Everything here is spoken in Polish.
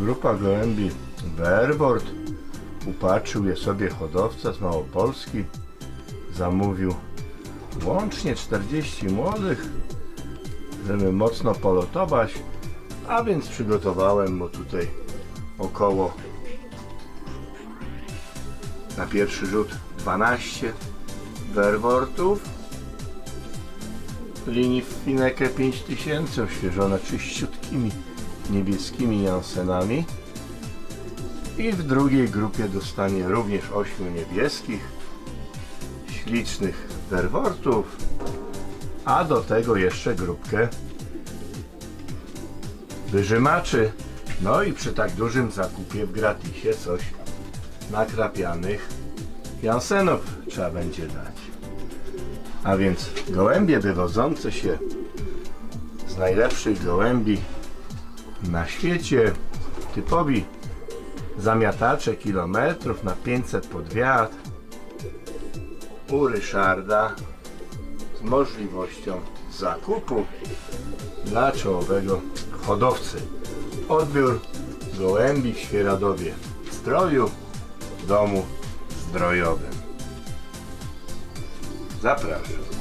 Grupa gołębi Verwort upatrzył je sobie hodowca z Małopolski. Zamówił łącznie 40 młodych, żeby mocno polotować, a więc przygotowałem mu tutaj około na pierwszy rzut 12 Verwortów linii Fineke 5000 oświeżone czyściutkimi niebieskimi Jansenami. I w drugiej grupie dostanie również 8 niebieskich ślicznych Verwortów a do tego jeszcze grupkę wyżymaczy. No i przy tak dużym zakupie w gratisie coś nakrapianych Jansenów trzeba będzie dać. A więc gołębie wywodzące się z najlepszych gołębi na świecie, typowi zamiatacze kilometrów na 500 pod wiatr u Ryszarda z możliwością zakupu dla czołowego hodowcy. Odbiór gołębi w Świeradowie Zdroju w domu zdrojowym. Zapraszam.